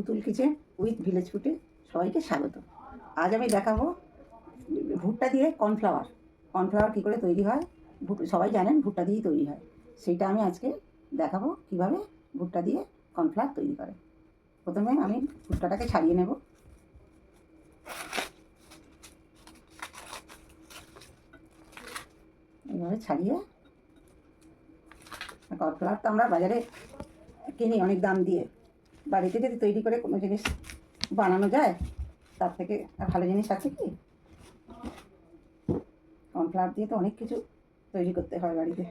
পুতুল kitchen with village ফুটে সবাইকে স্বাগত। আজ আমি দেখাবো ভুট্টা দিয়ে কর্নফ্লাওয়ার। কর্নফ্লাওয়ার কী করে তৈরি হয়? সবাই জানেন ভুট্টা দিয়েই তৈরি হয়। সেইটা আমি আজকে দেখাবো কীভাবে ভুট্টা দিয়ে কর্নফ্লাওয়ার তৈরি করে। প্রথমে আমি ভুট্টাটাকে ছাড়িয়ে নেব। এইভাবে ছাড়িয়ে কর্নফ্লাওয়ার তো আমরা বাজারে কিনি অনেক দাম দিয়ে। বাড়িতে যদি তৈরি করে কোনো জিনিস বানানো যায়, তার থেকে ভালো জিনিস আছে কি? কর্নফ্লাওয়ার দিয়ে তো অনেক কিছু তৈরি করতে হয় বাড়িতে।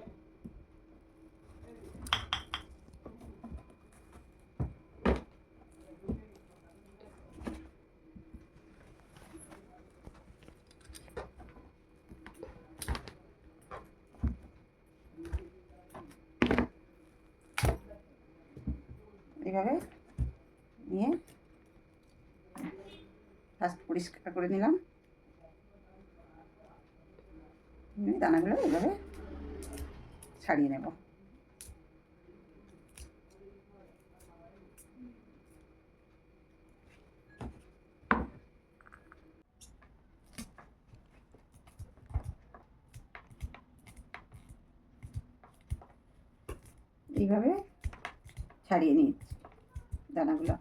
এইভাবে নিয়ে ফার্স্ট পরিষ্কার করে নিলাম। দানাগুলো এইভাবে ছাড়িয়ে নেব। এইভাবে ছাড়িয়ে নিচ্ছি দানাগুলো।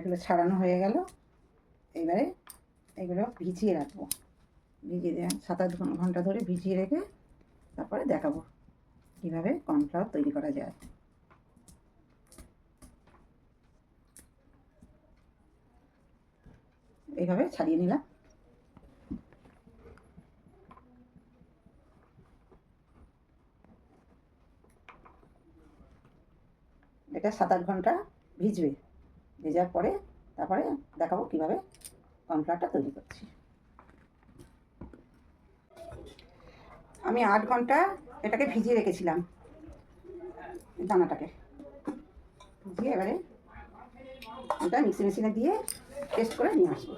এগুলো ছাড়ানো হয়ে গেল। এবারে এগুলো ভিজিয়ে রাখব। ভিজিয়ে দেওয়া সাত আট ঘন- ঘণ্টা ধরে ভিজিয়ে রেখে তারপরে দেখাবো কীভাবে কর্নফ্লাওয়ার তৈরি করা যায়। এইভাবে ছাড়িয়ে নিলাম। এটা সাত আট ঘণ্টা ভিজবে। ভেজার পরে তারপরে দেখাবো কীভাবে কর্নফ্লাওয়ারটা তৈরি করছি। আমি আট ঘণ্টা এটাকে ভিজিয়ে রেখেছিলাম দানাটাকে। ভিজিয়ে এবারে এটা মিক্সি মেশিনে দিয়ে টেস্ট করে নিয়ে আসব।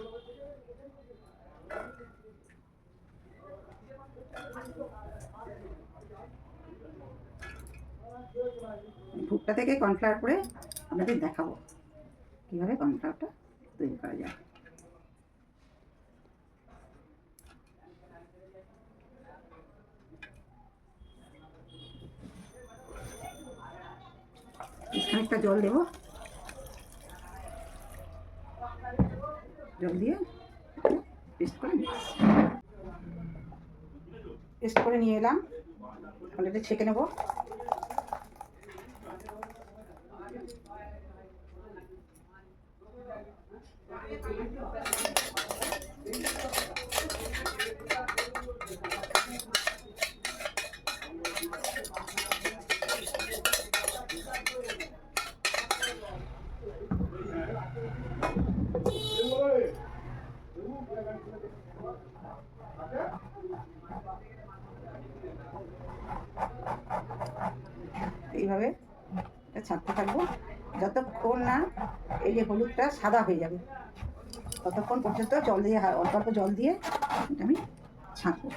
ভুট্টা থেকে কর্নফ্লাওয়ার করে আপনাদের দেখাবো। কীভাবে কর্নফ্লাওয়ারটা তৈরি করা যায় খানিকটা জল দেবো। জল দিয়ে পেস্ট করে পেস্ট করে নিয়ে এলাম। এটা ছেঁকে নেব এইভাবে এটা ছাড়তে থাকব। যতক্ষণ না এই যে হলুদটা সাদা হয়ে যাবে, ততক্ষণ পর্যন্ত জল দিয়ে অল্প অল্প জল দিয়ে এটা আমি ছাঁকবো।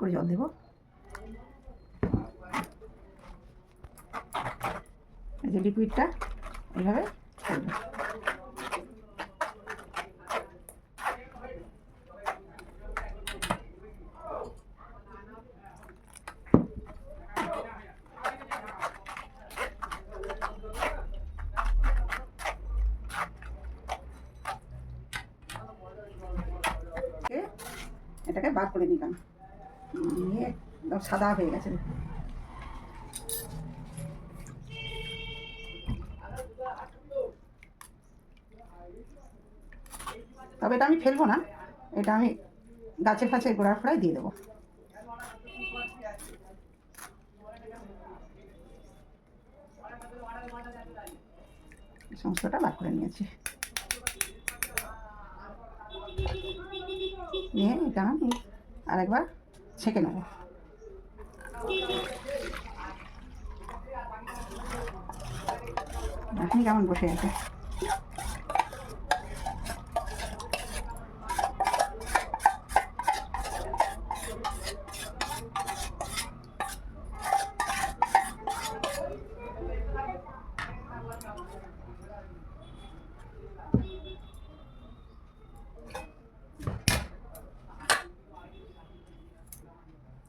করে জল দেবো। এই যে লিকুইডটা এইভাবে এটাকে বার করে নিলাম। নিয়ে একদম সাদা হয়ে গেছে। তবে এটা আমি ফেলব না। এটা আমি গাছে ফাছে গোড়ার ফোড়ায় দিয়ে দেবো। সমস্তটা বার করে নিয়েছি। নিয়ে এটা আমি আর একবার ছেঁকে নেব। এখন কেমন বসে আছে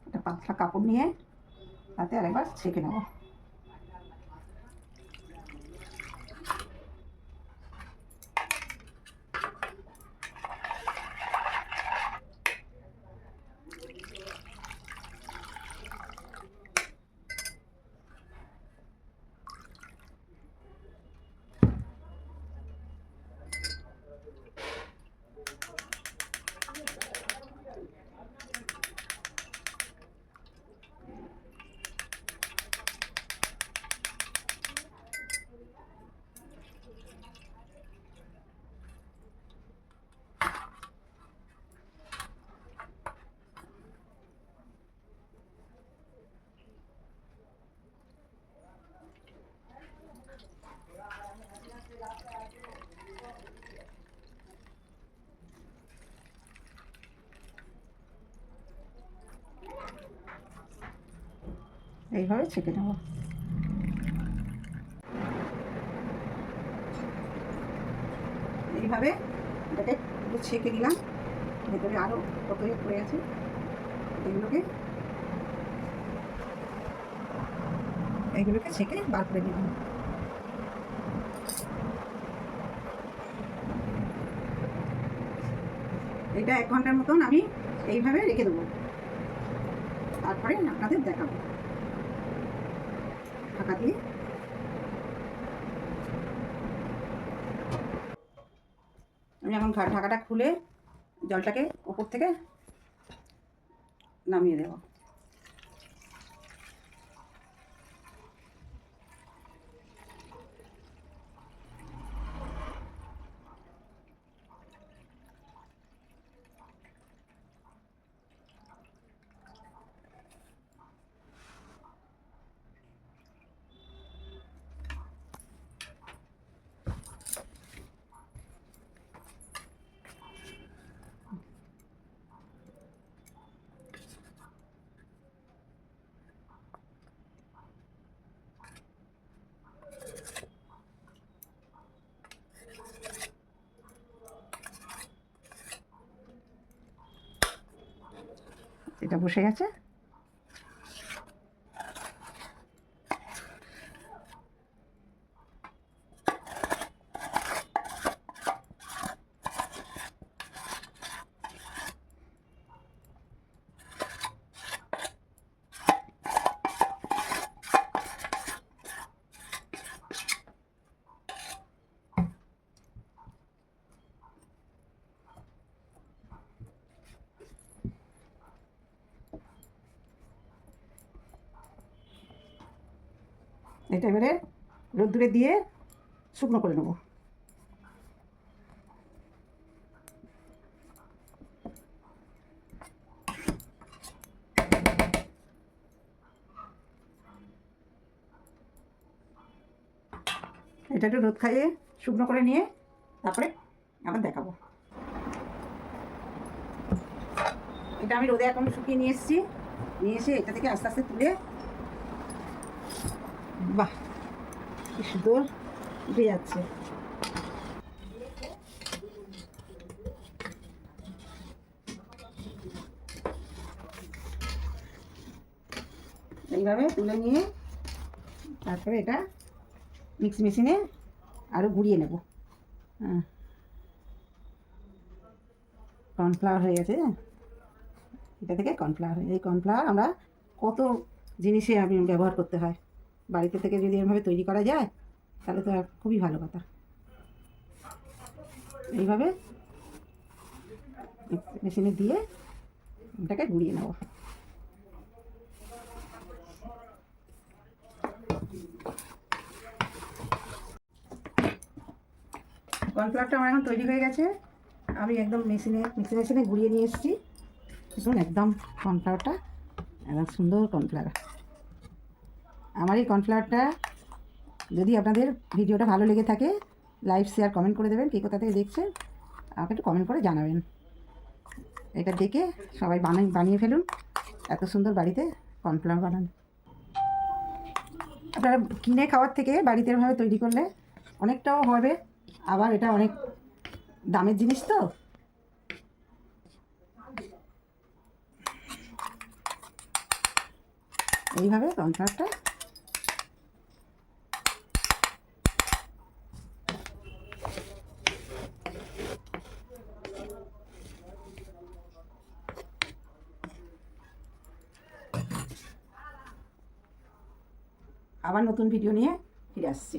একটা পাতলা কাপড় নিয়ে তাতে আরেকবার ছেঁকে নেব। এইভাবে ছেঁকে নেব। এইভাবে এটাকে ছেঁকে নিলাম। ভেতরে আরও কত ইয়ে পড়ে আছে, এগুলোকে এইগুলোকে ছেঁকে বার করে নিলাম। এটা এক ঘণ্টার মতন আমি এইভাবে রেখে দেবো। তারপরে আপনাদের দেখাবো। আমি এখন ঢাকাটা খুলে জলটাকে ওপর থেকে নামিয়ে দেবো। এটা বসে গেছে। এটা এবারে রোদ্দুরে দিয়ে শুকনো করে নেব। এটা একটু রোদ খাইয়ে শুকনো করে নিয়ে তারপরে আবার দেখাবো। এটা আমি রোদে এখন শুকিয়ে নিয়ে এসেছি। নিয়ে এসে এটা থেকে আস্তে আস্তে তুলে বাহ, কি সুন্দর উঠে যাচ্ছে। এইভাবে তুলে নিয়ে তারপরে এটা মিক্সি মেশিনে আরও গুঁড়িয়ে নেব। হ্যাঁ। কর্নফ্লাওয়ার হয়ে গেছে। এটা থেকে কর্নফ্লাওয়ার এই কর্নফ্লাওয়ার আমরা কত জিনিসে আমি ব্যবহার করতে হয়? বাড়িতে থেকে যদি এভাবে তৈরি করা যায়, তাহলে তো খুবই ভালো কথা। এইভাবে মেশিনে দিয়ে এটাকে গুঁড়িয়ে নেব। কর্নফ্লাওয়ারটা আমার এখন তৈরি হয়ে গেছে। আমি একদম মেশিনে মিক্সি মেশিনে গুঁড়িয়ে নিয়ে এসেছি। একদম কর্নফ্লাওয়ারটা, একদম সুন্দর কর্নফ্লাওয়ার। আমার এই কর্নফ্লাওয়ারটা যদি আপনাদের ভিডিওটা ভালো লেগে থাকে, লাইক, শেয়ার, কমেন্ট করে দেবেন, কে কোথা থেকে দেখছেন, আমাকে একটু কমেন্ট করে জানাবেন। এটা দেখে সবাই বানিয়ে বানিয়ে ফেলুন, এত সুন্দর বাড়িতে কর্নফ্লাওয়ার বানান। আপনারা কিনে খাওয়ার থেকে বাড়িতে এভাবে তৈরি করলে অনেকটাও হবে, আবার এটা অনেক দামের জিনিস তো। এইভাবে কর্নফ্লাওয়ারটা আবার নতুন ভিডিও নিয়ে ফিরে আসছি।